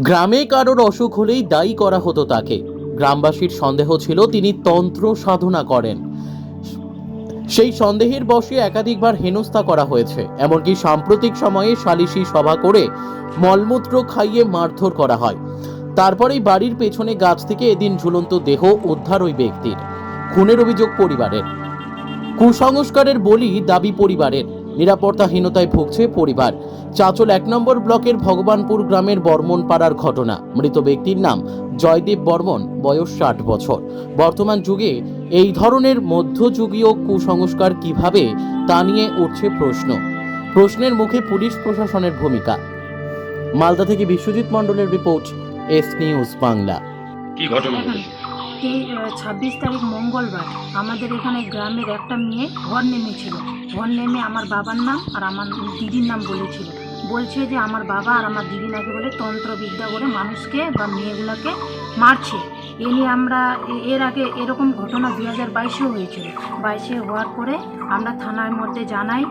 গ্রামে কারোর অসুখ হলেই দায়ী করা হতো তাকে। গ্রামবাসীর সন্দেহ ছিল তিনি তন্ত্র সাধনা করেন। সেই সন্দেহের বশে একাধিকবার হেনস্থা করা হয়েছে, এমনকি সাম্প্রতিক সময়ে সালিশি সভা করে মলমূত্র খাইয়ে মারধর করা হয়। তারপরেই বাড়ির পেছনে গাছ থেকে এদিন ঝুলন্ত দেহ উদ্ধার ওই ব্যক্তির। খুনের অভিযোগ পরিবারের। কুসংস্কারের বলি দাবি পরিবারের। নিরাপত্তাহীনতায় ভুগছে পরিবার। চাচল এক নম্বর ব্লকের ভগবানপুর গ্রামের বর্মন পাড়ার ঘটনা। মৃত ব্যক্তির নাম জয়দেব বর্মন, বয়স ষাট বছর। বর্তমান যুগে এই ধরনের মধ্যযুগীয় কুসংস্কার কীভাবে তা নিয়ে উঠছে প্রশ্ন। প্রশ্নের মুখে পুলিশ প্রশাসনের ভূমিকা। মালদা থেকে বিশ্বজিৎ মণ্ডলের রিপোর্ট, এস নিউজ বাংলা। কি ঘটনা ছাব্বিশ তারিখ মঙ্গলবার আমাদের এখানে গ্রামের একটা মেয়ে ঘর নেমেছিল। ঘর নেমে আমার বাবার নাম আর আমার দিদির নাম বলেছিল। বলছে যে আমার বাবা আর আমার দিদি নাকি বলে তন্ত্রবিদ্যা করে মানুষকে বা মেয়েগুলোকে মারছে। এ নিয়ে আমরা এর আগে এরকম ঘটনা দু হাজার বাইশেও হয়েছিল। বাইশে হওয়ার পরে আমরা থানার মধ্যে জানাই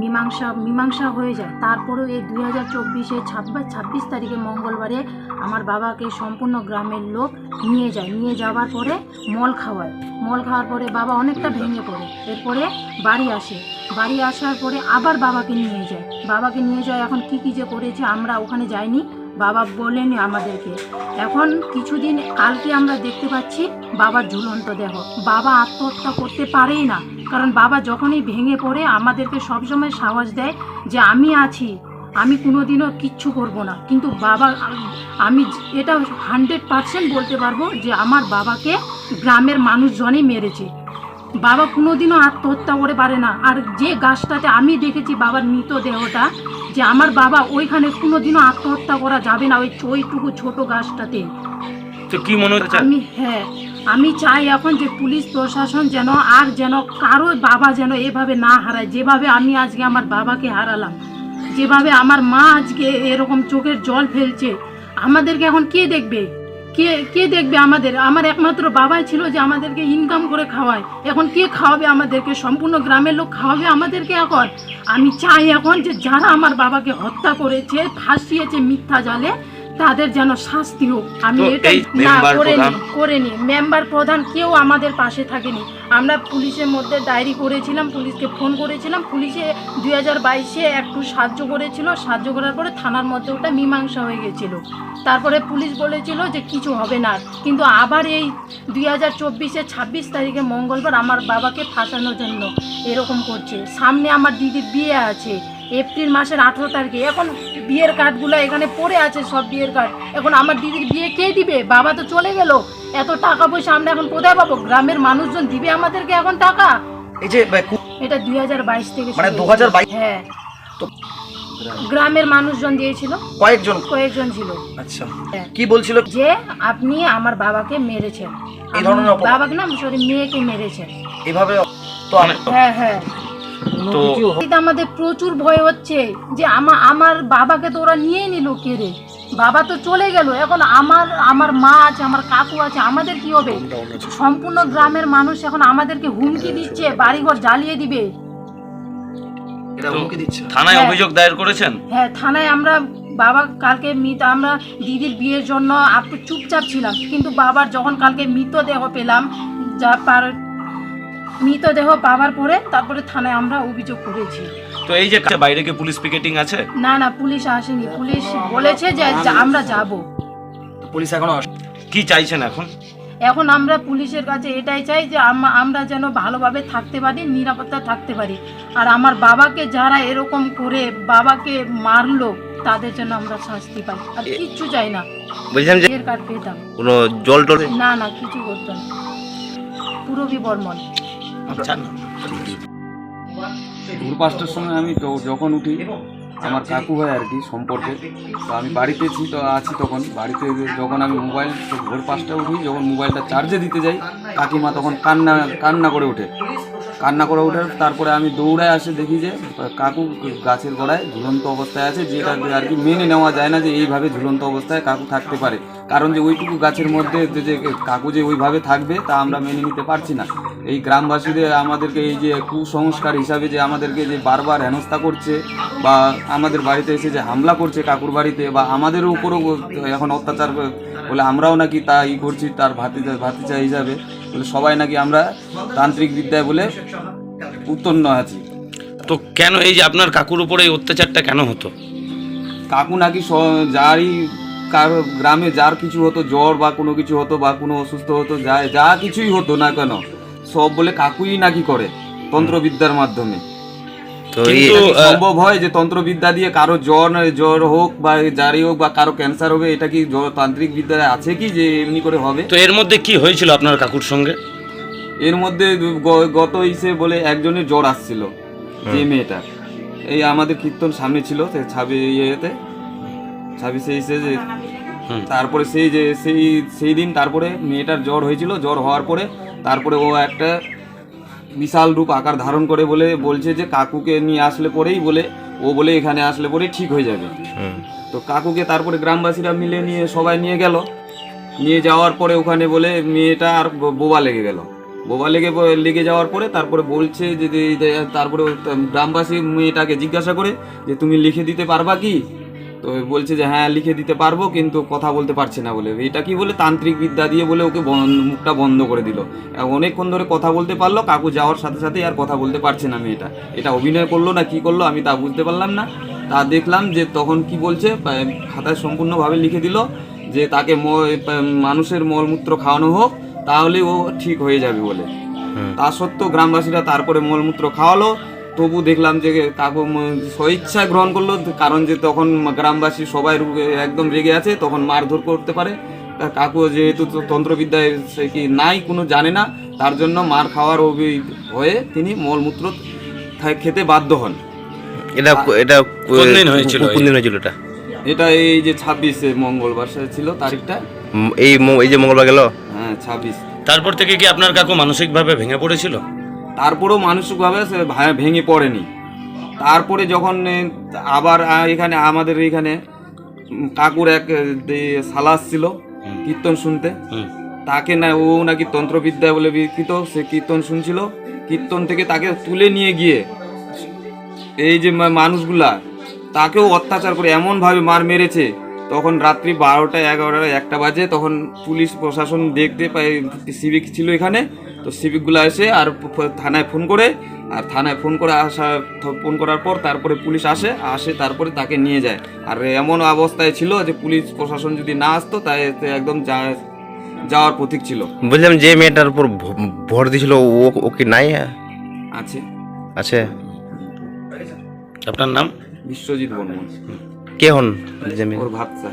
মীমাংসা মীমাংসা হয়ে যায়। তারপরেও এই দুই হাজার চব্বিশে ছাব্বিশ ছাব্বিশ তারিখে মঙ্গলবারে আমার বাবাকে সম্পূর্ণ গ্রামের লোক নিয়ে যায়। নিয়ে যাওয়ার পরে মল খাওয়ায়। মল খাওয়ার পরে বাবা অনেকটা ভেঙে পড়ে। এরপরে বাড়ি আসে। বাড়ি আসার পরে আবার বাবাকে নিয়ে যায়। বাবাকে নিয়ে যায়, এখন কি কি যে করেছে আমরা ওখানে যাইনি। বাবা বলেনি আমাদেরকে। এখন কিছুদিন কালকে আমরা দেখতে পাচ্ছি বাবার ঝুলন্ত দেহ। বাবা আত্মহত্যা করতে পারেই না। কারণ বাবা যখনই ভেঙে পড়ে আমাদেরকে সবসময় সাহস দেয় যে আমি আছি আমি কোনোদিনও কিচ্ছু করব না। কিন্তু বাবা আমি এটা হান্ড্রেড পার্সেন্ট বলতে পারব যে আমার বাবাকে গ্রামের মানুষজনই মেরেছে। বাবা কোনোদিনও আত্মহত্যা করে পারে না। আর যে গাছটাতে আমি দেখেছি বাবার মৃতদেহটা যে আমার বাবা ওইখানে কোনোদিনও আত্মহত্যা করা যাবে না ওই ওইটুকু ছোট গাছটাতে। তো কি মনে হচ্ছে? আমি হ্যাঁ। আমি চাই এখন যে পুলিশ, প্রশাসন যেন আর যেন কারও বাবা যেন এভাবে না হারায়। যেভাবে আমি আজকে আমার বাবাকে হারালাম, যেভাবে আমার মা আজকে এরকম চোখের জল ফেলছে, আমাদেরকে এখন কে দেখবে? কে কে দেখবে আমাদের? আমার একমাত্র বাবাই ছিল যে আমাদেরকে ইনকাম করে খাওয়ায়। এখন কে খাওয়াবে আমাদেরকে? সম্পূর্ণ গ্রামের লোক খাওয়াবে আমাদেরকে এখন? আমি চাই এখন যে যারা আমার বাবাকে হত্যা করেছে, ফাঁসিয়েছে মিথ্যা জালে তাদের যেন শাস্তি হোক। আমি এটা না? করেনি। মেম্বার প্রধান কেউ আমাদের পাশে থাকেনি। আমরা পুলিশের মধ্যে ডায়েরি করেছিলাম পুলিশকে ফোন করেছিলাম। পুলিশে দুই হাজার বাইশে একটু সাহায্য করেছিল। সাহায্য করার পরে থানার মধ্যে ওটা মীমাংসা হয়ে গেছিল। তারপরে পুলিশ বলেছিল যে কিছু হবে না। কিন্তু আবার এই দুই হাজার চব্বিশে ছাব্বিশ তারিখে মঙ্গলবার আমার বাবাকে ফাঁসানোর জন্য এরকম করছে। সামনে আমার দিদির বিয়ে আছে। এপ্রিল মাসের আঠেরো তারিখে। এখন বিয়ের কার্ডগুলো এখানে পড়ে আছে সব বিয়ের কার্ড। এখন আমার দিদির বিয়ে কে দিবে? বাবা তো চলে গেল। এত টাকা পয়সা আমরা এখন কোথায় পাবো? গ্রামের মানুষজন দিবে আমাদেরকে এখন টাকা? এই যে এটা দুই হাজার বাইশ থেকে মানে শুরু হয়েছে। 2022 হ্যাঁ। গ্রামের মানুষজন দিয়েছিল। কয়েকজন? কয়েকজন ছিল। আচ্ছা। হ্যাঁ। কি বলছিল? যে আপনি আমার বাবাকে মেরেছেন। এই ধরনের বাবাকে না সরি মেয়েকে মেরেছেন। এভাবে তো হ্যাঁ হ্যাঁ। তো এটা আমাদের প্রচুর ভয় হচ্ছে যে আমার আমার বাবাকে তো ওরা নিয়ে নিল কেড়ে বাবা তো চলে গেল এখন আমার আমার মা আছে আমার কাকু আছে আমাদের কি হবে? সম্পূর্ণ গ্রামের মানুষ এখন আমাদেরকে হুমকি দিচ্ছে বাড়িঘর জ্বালিয়ে দিবে। এটা তো হুমকি দিচ্ছে। থানায় হ্যাঁ। অভিযোগ দায়ের করেছেন? হ্যাঁ থানায় আমরা বাবা কালকে মৃত আমরা দিদির বিয়ের জন্য একটু চুপচাপ ছিলাম কিন্তু বাবার যখন কালকে মৃতদেহ পেলাম যা পার মৃতদেহ পাওয়ার পরে তারপরে থানায় আমরা অভিযোগ করেছি। তো এই যে বাইরে কি পুলিশ পিকেটিং আছে? না না পুলিশ আসেনি। পুলিশ বলেছে যে আমরা যাব। পুলিশ এখনও কি চাইছেন এখন? এখন আমরা পুলিশের কাছে এটাই চাই যে আম- আমরা যেন ভালোভাবে থাকতে পারি নিরাপত্তা থাকতে পারি। আর আমার বাবাকে যারা এরকম করে বাবাকে মারলো তাদের জন্য আমরা শাস্তি পাই। আর কিচ্ছু চাই না। বলছিলাম যে এর কার্ড পেতাম কোনো জল টল না না কিছু করতো না। পুরবি বর্মন। ভোর পাঁচটার সময় আমি তো যখন উঠি, আমার কাকু হয় আর কি সম্পর্কে, তো আমি বাড়িতে তো আছি তখন। বাড়িতে যখন আমি মোবাইল ভোর পাঁচটা উঠি, যখন মোবাইলটা চার্জে দিতে যাই, কাকিমা তখন কান্না কান্না করে ওঠে। কান্না করে ওঠার তারপরে আমি দৌড়ায় আসে দেখি যে, কাকু গাছের গোড়ায় ঝুলন্ত অবস্থায় আছে, যেটা আর কি মেনে নেওয়া যায় না যে এইভাবে ঝুলন্ত অবস্থায় কাকু থাকতে পারে। কারণ যে ওইটুকু গাছের মধ্যে যে যে কাকু যে ওইভাবে থাকবে, তা আমরা মেনে নিতে পারছি না। এই গ্রামবাসীদের আমাদেরকে এই যে কুসংস্কার হিসাবে যে আমাদেরকে যে বারবার হেনস্থা করছে, বা আমাদের বাড়িতে এসে যে হামলা করছে কাকুর বাড়িতে, বা আমাদের উপরও এখন অত্যাচার বলে আমরাও নাকি তা ই করছি, তার ভাতিজা ভাতিজা হিসাবে। বলে সবাই নাকি আমরা তান্ত্রিক বিদ্যায় বলে উত্তীর্ণ আছি তো কেন এই যে আপনার কাকুর উপরে এই অত্যাচারটা কেন হতো? কাকু নাকি যারই কার গ্রামে যার কিছু হতো জ্বর বা কোনো কিছু হতো বা কোনো অসুস্থ হতো যা যা কিছুই হতো না কেন সব বলে কাকুই নাকি করে তন্ত্রবিদ্যার মাধ্যমে। কিন্তু সম্ভব হয় যে তন্ত্রবিদ্যা দিয়ে কারও জ্বর জ্বর হোক বা যারই হোক বা কারও ক্যান্সার হবে এটা কি তান্ত্রিক বিদ্যায় আছে কি যে এমনি করে হবে? তো এর মধ্যে কি হয়েছিল আপনার কাকুর সঙ্গে? এর মধ্যে গত ইসে বলে একজনের জ্বর আসছিল যে মেয়েটা। এই আমাদের কীর্তন সামনে ছিল ছাবি ইয়েতে ছাব্বিশে ইসে যে। তারপরে সেই যে সেই সেই দিন তারপরে মেয়েটার জ্বর হয়েছিল জ্বর হওয়ার পরে তারপরে ও একটা বিশাল রূপ আকার ধারণ করে বলে বলছে যে কাকুকে নিয়ে আসলে পরেই বলে ও বলে এখানে আসলে পরেই ঠিক হয়ে যাবে। তো কাকুকে তারপরে গ্রামবাসীরা মিলে নিয়ে সবাই নিয়ে গেল। নিয়ে যাওয়ার পরে ওখানে বলে মেয়েটা আর বোবা লেগে গেল। বোবা লেগে লেগে যাওয়ার পরে তারপরে বলছে যে তারপরে গ্রামবাসী মেয়েটাকে জিজ্ঞাসা করে যে তুমি লিখে দিতে পারবা কি? তো বলছে যে হ্যাঁ লিখে দিতে পারব কিন্তু কথা বলতে পারছে না বলে। এটা কি বলে? তান্ত্রিক বিদ্যা দিয়ে বলে ওকে মুখটা বন্ধ করে দিল। অনেকক্ষণ ধরে কথা বলতে পারল কাকু যাওয়ার সাথে সাথে আর কথা বলতে পারছে না মেয়েটা। এটা অভিনয় করল না কি করল আমি তা বুঝতে পারলাম না। তা দেখলাম যে তখন কি বলছে খাতায় সম্পূর্ণভাবে লিখে দিল যে তাকে ম- মানুষের মলমূত্র খাওয়ানো হোক তাহলে ও ঠিক হয়ে যাবে বলে। তা সত্ত্বেও গ্রামবাসীরা তারপরে মলমূত্র খাওয়ালো। তবু দেখলাম যে কাকু স্বইচ্ছায় গ্রহণ করল কারণ যে তখন গ্রামবাসী সবাই একদম রেগে আছে তখন মারধর করতে পারে। তা কাকু যেহেতু তন্ত্রবিদ্যায় সে কি নাই কোনো জানে না তার জন্য মার খাওয়ার অভি হয়ে তিনি মলমূত্র খেতে বাধ্য হন। এটা এটা কোন দিন হয়েছিল কোন দিন হয়েছিল এটা? এটা এই যে ছাব্বিশে মঙ্গলবার সে ছিল তারিখটা। এই এই যে মঙ্গলবার গেল? হ্যাঁ ছাব্বিশ। তারপর থেকে কি আপনার কাকু মানসিকভাবে ভেঙে পড়েছিল? তারপরেও মানসিকভাবে সে ভেঙে পড়েনি। তারপরে যখন আবার এখানে আমাদের এখানে কাকুর এক সালাস ছিল কীর্তন শুনতে। তাকে না ও নাকি তন্ত্রবিদ্যা বলে বিকৃত সে কীর্তন শুনছিল। কীর্তন থেকে তাকে তুলে নিয়ে গিয়ে এই যে মানুষগুলা তাকেও অত্যাচার করে এমনভাবে মার মেরেছে তখন রাত্রি বারোটা এগারোটা একটা বাজে তখন পুলিশ প্রশাসন দেখতে পায় সিভিক ছিল এখানে। তো সিভিকগুলো এসে আর থানায় ফোন করে আর থানায় ফোন করে আসা ফোন করার পর তারপরে পুলিশ আসে আসে তারপরে তাকে নিয়ে যায়। আর এমন অবস্থায় ছিল যে পুলিশ প্রশাসন যদি না আসতো তাই একদম যা- যাওয়ার প্রতীক ছিল। বলছিলাম যে মেয়েটার উপর ভ- ভর দিয়েছিল ও ও কি নাই? আছে। আছে? আপনার নাম? বিশ্বজিৎ বর্মন। কে হন জামিল ওর ভাবছা